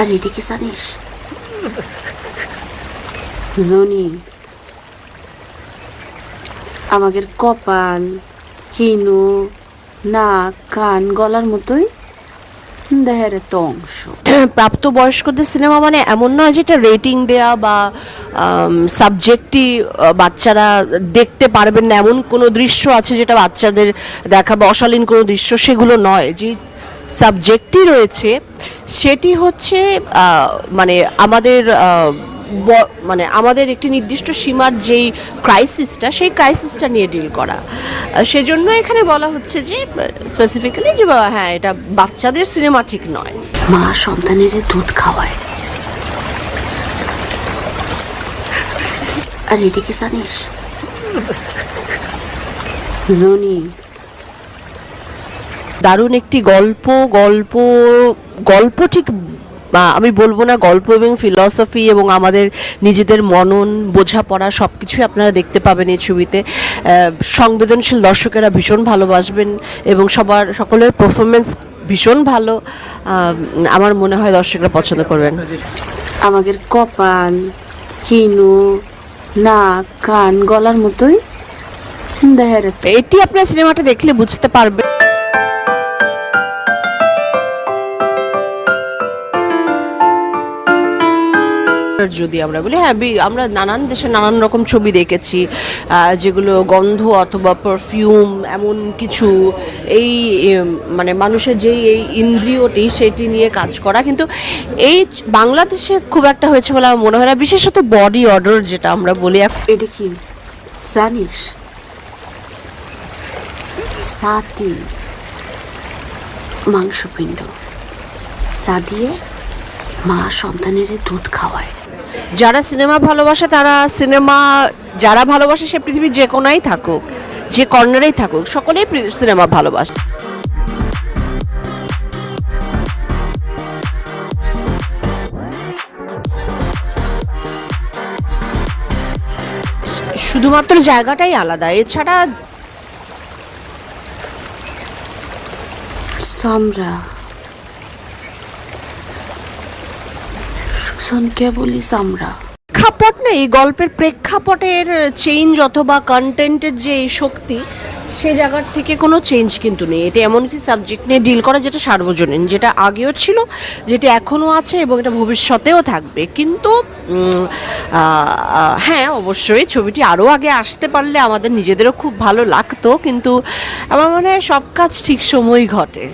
আর এটি কি জানিস? জনি, আমাদের কপাল হিনু নাক, কান, গলার মতোই দেহের একটা অংশ। প্রাপ্তবয়স্কদের সিনেমা মানে এমন নয় যেটা রেটিং দেয়া বা সাবজেক্টই বাচ্চারা দেখতে পারবেন না। এমন কোনো দৃশ্য আছে যেটা বাচ্চাদের দেখা বা অশালীন কোনো দৃশ্য? সেগুলো নয়। যে সাবজেক্টই রয়েছে, সেটি হচ্ছে মানে আমাদের মানে আমাদের একটি নির্দিষ্ট সীমার যেই ক্রাইসিসটা সেই ক্রাইসিসটা নিয়ে ডিল করা। সেজন্য এখানে বলা হচ্ছে যে স্পেসিফিক্যালি যে হ্যাঁ এটা বাচ্চাদের সিনেমা ঠিক নয়। মা সন্তানের দুধ খাওয়ায়। আর এটি কি জানিস? জনি দারুণ একটি গল্প গল্প গল্প ঠিক আমি বলব না গল্প এবং ফিলসফি এবং আমাদের নিজেদের মনন বোঝাপড়া সব কিছুই আপনারা দেখতে পাবেন এই ছবিতে। সংবেদনশীল দর্শকেরা ভীষণ ভালোবাসবেন এবং সবার সকলের পারফরমেন্স ভীষণ ভালো। আমার মনে হয় দর্শকরা পছন্দ করবেন। আমাদের কপাল হিনু নাক কান গলার মতোই। একটা। এটি আপনার সিনেমাটা দেখলে বুঝতে পারবেন। যদি আমরা বলি হ্যাঁ আমরা নানান দেশে নানান রকম ছবি দেখেছি যেগুলো গন্ধ অথবা পারফিউম এমন কিছু, এই মানে মানুষের যেই, এই ইন্দ্রিয়টি সেটি নিয়ে কাজ করা। কিন্তু এই বাংলাদেশে খুব একটা হয়েছে বলে আমার মনে হয় না, বিশেষত বডি অর্ডার যেটা আমরা বলি এটা কি? জানিস সাতি মাংসপিণ্ড। সাদিয়ে মা সন্তানের দুধ খাওয়ায়। যারা সিনেমা ভালোবাসে, তারা সিনেমা যারা ভালোবাসে, সে পৃথিবীর যে কোনায় থাকুক, যে কর্নারেই থাকুক, সকলেই সিনেমা ভালোবাসে। শুধুমাত্র জায়গাটাই আলাদা। এছাড়া সামরা। সুশান্তকে বলি সামরা প্রেক্ষাপট না এই গল্পের প্রেক্ষাপটের চেঞ্জ অথবা কন্টেন্টের যে শক্তি, সে জায়গার থেকে কোনো চেঞ্জ কিন্তু নেই। এটা এমন কি সাবজেক্ট নিয়ে ডিল করা যেটা সার্বজনীন, যেটা আগেও ছিল, যেটা এখনও আছে এবং এটা ভবিষ্যতেও থাকবে। কিন্তু হ্যাঁ অবশ্যই ছবিটি আরও আগে আসতে পারলে আমাদের নিজেদেরও খুব ভালো লাগতো, কিন্তু আমার মনে হয় সব কাজ ঠিক সময়ই ঘটে।